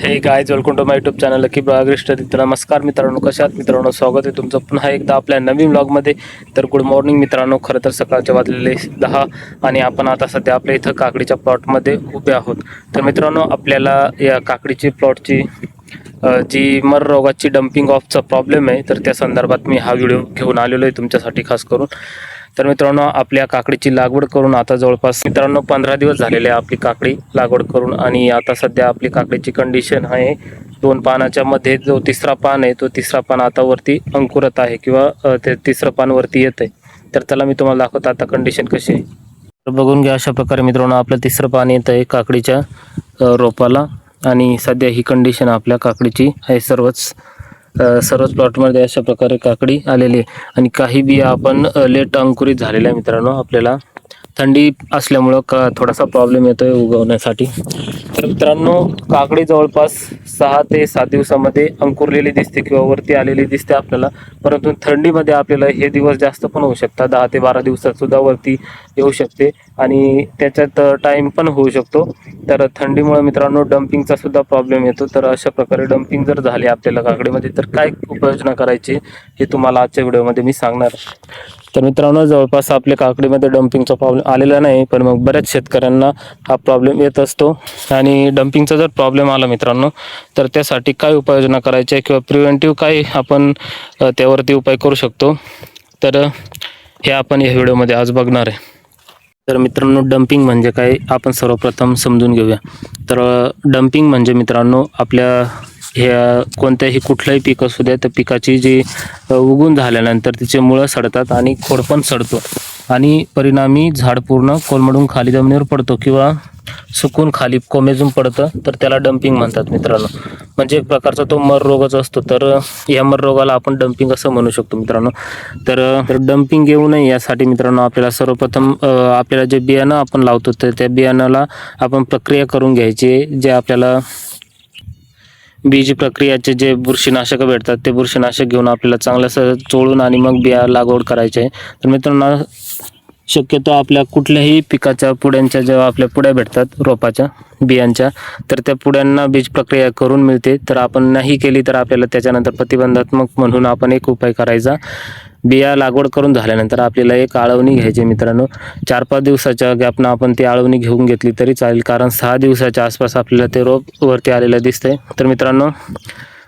Hey guy welcome to my YouTube channel की बागरिष्ट तिथं नमस्कार मित्रांनो कशात मित्रांनो? स्वागत आहे तुमचं पुन्हा एकदा आपल्या नवीन ब्लॉगमध्ये तर गुड मॉर्निंग मित्रांनो खरं तर सकाळचे वाजलेले दहा आणि आपण आता सध्या आपल्या इथं काकडीच्या प्लॉटमध्ये उभे आहोत. तर मित्रांनो आपल्याला या काकडीची प्लॉटची जी मर रोगाची डम्पिंग ऑफचा प्रॉब्लेम आहे तर त्या संदर्भात मी हा व्हिडिओ घेऊन आलेलो आहे तुमच्यासाठी खास करून. तर मित्रांनो आपल्या काकडीची लागवड करून आता जवळपास मित्रांनो पंधरा दिवस झालेले आहे आपली काकडी लागवड करून आणि आता सध्या आपली काकडीची कंडिशन आहे दोन पानाच्या मध्ये जो तिसरा पान आहे तो तिसरा पान आता वरती अंकुरत आहे किंवा ते तिसरं पान वरती येत आहे तर त्याला मी तुम्हाला दाखवतो आता कंडिशन कशी आहे. तर बघून घ्या अशा प्रकारे मित्रांनो आपलं तिसरं पान येत आहे काकडीच्या रोपाला आणि सध्या ही कंडिशन आपल्या काकडीची आहे सर्वच. सर्वच प्लॉटमध्ये अशा प्रकारे काकडी आलेली आहे. आणि काही बिया आपण लेट अंकुरित झालेल्या मित्रांनो. आपल्याला थंडी असल्यामुळं का थोडासा प्रॉब्लेम येतो आहे उगवण्यासाठी. तर मित्रांनो काकडी जवळपास सहा ते सात दिवसामध्ये अंकुरलेली दिसते किंवा वरती आलेली दिसते आपल्याला. परंतु थंडीमध्ये आपल्याला हे दिवस जास्त पण होऊ शकतात. दहा ते बारा दिवसात सुद्धा वरती येऊ शकते आणि त्याच्यात टाईम पण होऊ शकतो. तर थंडीमुळे मित्रांनो डम्पिंगचा सुद्धा प्रॉब्लेम येतो. तर अशा प्रकारे डम्पिंग जर झाले आपल्याला काकडीमध्ये तर काय उपाययोजना करायची हे तुम्हाला आजच्या व्हिडिओमध्ये मी सांगणार तर मित्रांनो जवळपास आपल्या काकडीमध्ये डम्पिंगचा प्रॉब्लेम आलेला नाही पण मग बऱ्याच शेतकऱ्यांना हा प्रॉब्लेम येत असतो. आणि डम्पिंगचा जर प्रॉब्लेम आला मित्रांनो तर त्यासाठी काय उपाययोजना करायच्या किंवा प्रिव्हेंटिव्ह काय आपण त्यावरती उपाय करू शकतो? तर हे आपण या व्हिडिओमध्ये आज बघणार आहे. तर मित्रांनो डम्पिंग म्हणजे काय? आपण सर्वप्रथम समजून घेऊया. तर डम्पिंग म्हणजे मित्रांनो आपल्या ह्या कोणत्याही कुठलंही पीक असू द्या त्या पिकाची जी उगून झाल्यानंतर तिचे मुळं सडतात आणि खोड पण सडतो. आणि परिणामी झाड पूर्ण कोलमडून खाली जमिनीवर पडतो किंवा सुकून खाली कोमेजून पडतं तर त्याला डम्पिंग म्हणतात मित्रांनो. म्हणजे एक प्रकारचा तो मर रोगच असतो. तर या मर रोगाला आपण डम्पिंग असं म्हणू शकतो मित्रांनो. तर तर डम्पिंग येऊ नये यासाठी मित्रांनो आपल्याला सर्वप्रथम आपल्याला जे बियाणं आपण लावतो तर त्या बियाणाला आपण प्रक्रिया करून घ्यायची जे आपल्याला बीज प्रक्रियाचे जे बुरशीनाशक भेटतात ते बुरशीनाशक घेऊन आपल्याला चांगलं असं चोळून आणि मग बिया लागवड करायची आहे. तर मित्रांनो शक्यतो आपल्या कुठल्याही पिकाच्या पुड्यांच्या जेव्हा आपल्या पुड्या भेटतात रोपाच्या बियांच्या तर त्या पुड्यांना बीज प्रक्रिया करून मिळते. तर आपण नाही केली तर आपल्याला त्याच्यानंतर प्रतिबंधात्मक म्हणून आपण एक उपाय करायचा. बिया लागवड करून झाल्यानंतर आपल्याला एक आळवणी घ्यायची मित्रांनो. चार पाच दिवसाच्या गॅपनं आपण ती आळवणी घेऊन घेतली तरी चालेल कारण सहा दिवसाच्या आसपास आपल्याला ते रोप वरती आलेलं दिसतंय. तर मित्रांनो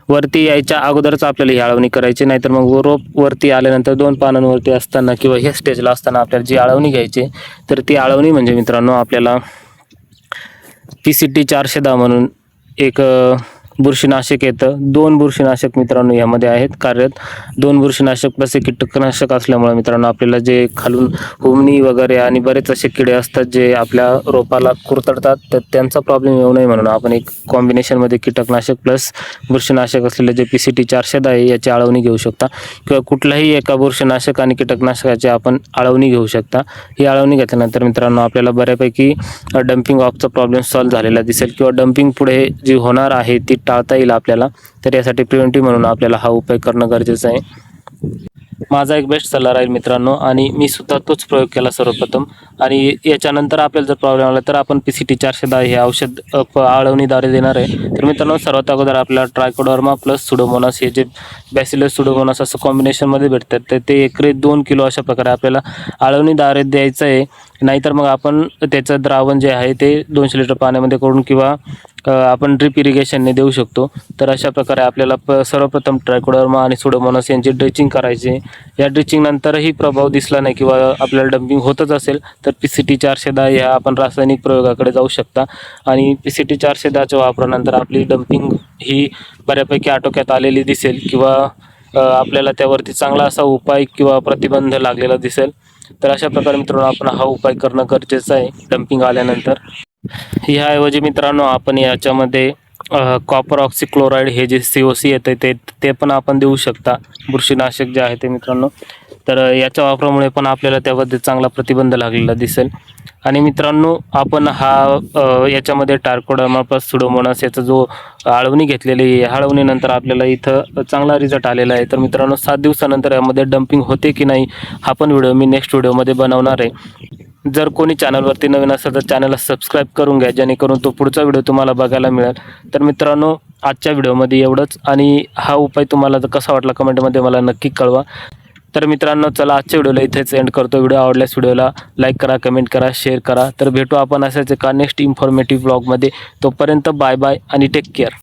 वरती यायच्या अगोदरच आपल्याला ही आळवणी करायची नाहीतर मग रोप वरती आल्यानंतर दोन पानांवरती असताना किंवा ह्या स्टेजला असताना आपल्याला जी आळवणी घ्यायची तर ती आळवणी म्हणजे मित्रांनो आपल्याला पी सी टी चारशे दहा म्हणून एक बुरशीनाशक येतं. दोन बुरशीनाशक मित्रांनो यामध्ये आहेत. कार्यरत दोन बुरशीनाशक प्लस एक कीटकनाशक असल्यामुळे मित्रांनो आपल्याला जे खालून हुमणी वगैरे आणि बरेच असे किडे असतात जे आपल्या रोपाला कुरतडतात तर त्यांचा प्रॉब्लेम येऊ नये म्हणून आपण एक कॉम्बिनेशनमध्ये कीटकनाशक प्लस बुरशीनाशक असलेले जे पी सी टी चारशे दहा आहे याची आळवणी घेऊ शकता. किंवा कुठल्याही एका बुरशीनाशक आणि कीटकनाशकाची आपण आळवणी घेऊ शकता. ही आळवणी घेतल्यानंतर मित्रांनो आपल्याला बऱ्यापैकी डम्पिंग ऑफचा प्रॉब्लेम सॉल्व्ह झालेला दिसेल. किंवा डम्पिंग पुढे जी होणार आहे ती टाळता येईल आपल्याला. तर यासाठी प्रिव्हेंटिव्ह म्हणून आपल्याला हा उपाय करणं गरजेचं आहे. माझा एक बेस्ट सल्ला राहील मित्रांनो आणि मी सुद्धा तोच प्रयोग केला सर्वप्रथम. आणि याच्यानंतर आपल्याला जर प्रॉब्लेम आला तर आपण पी सी टी चारशे दहा हे औषध आळवणीद्वारे देणार आहे. तर मित्रांनो सर्वात अगोदर आपल्याला ट्रायकोडर्मा प्लस सुडोमोनास हे जे बॅसिलस सुडोमोनास असं कॉम्बिनेशनमध्ये भेटतात तर ते एकरे दोन किलो अशा प्रकारे आपल्याला आळवणीद्वारे द्यायचं आहे. नाहीतर मग आपण त्याचं द्रावण जे आहे ते दोनशे लिटर पाण्यामध्ये करून किंवा आपण ड्रिप इरिगेशनने देऊ शकतो. तर अशा प्रकारे आपल्याला प सर्वप्रथम ट्रायकोडर्मा आणि सुडोमोनस यांची ड्रिचिंग करायचे. या ड्रेचिंगनंतरही प्रभाव दिसला नाही किंवा आपल्याला डम्पिंग होतच असेल तर पी सी टी चारशे दहा ह्या आपण रासायनिक प्रयोगाकडे जाऊ शकता. आणि पी सी टी चारशे दहाच्या वापरानंतर आपली डम्पिंग ही बऱ्यापैकी आटोक्यात आलेली दिसेल किंवा आपल्याला त्यावरती चांगला असा उपाय किंवा प्रतिबंध लागलेला दिसेल. तर अशा प्रकारे मित्रांनो आपण हा उपाय करणं गरजेचं आहे डम्पिंग आल्यानंतर. ह्याऐवजी मित्रांनो आपण याच्यामध्ये कॉपर ऑक्सिक्लोराईड हे जे सी ओ सी येतं ते ते पण आपण देऊ शकता. बुरशीनाशक जे आहे ते मित्रांनो. तर याच्या वापरामुळे पण आपल्याला त्यामध्ये चांगला प्रतिबंध लागलेला दिसेल. आणि मित्रांनो आपण हा याच्यामध्ये टार्कोडर्मा सुडोमोनास याचा जो आळवणी घेतलेली आहे आळवणीनंतर आपल्याला इथं चांगला रिझल्ट आलेला आहे. तर मित्रांनो सात दिवसानंतर यामध्ये डम्पिंग होते की नाही हा पण व्हिडिओ मी नेक्स्ट व्हिडिओमध्ये बनवणार आहे. जर कोणी चॅनलवरती नवीन असेल तर चॅनलला सबस्क्राईब करून घ्या जेणेकरून तो पुढचा व्हिडिओ तुम्हाला बघायला मिळेल. तर मित्रांनो आजच्या व्हिडिओमध्ये एवढंच. आणि हा उपाय तुम्हाला कसा वाटला कमेंटमध्ये मला नक्की कळवा. तर मित्रांनो चला आजच्या व्हिडिओला इथेच एंड करतो. व्हिडिओ आवडल्यास व्हिडिओला लाईक करा कमेंट करा शेअर करा. तर भेटू आपण असाच एका नेक्स्ट इन्फॉर्मेटिव्ह ब्लॉगमध्ये तोपर्यंत बाय बाय आणि टेक केअर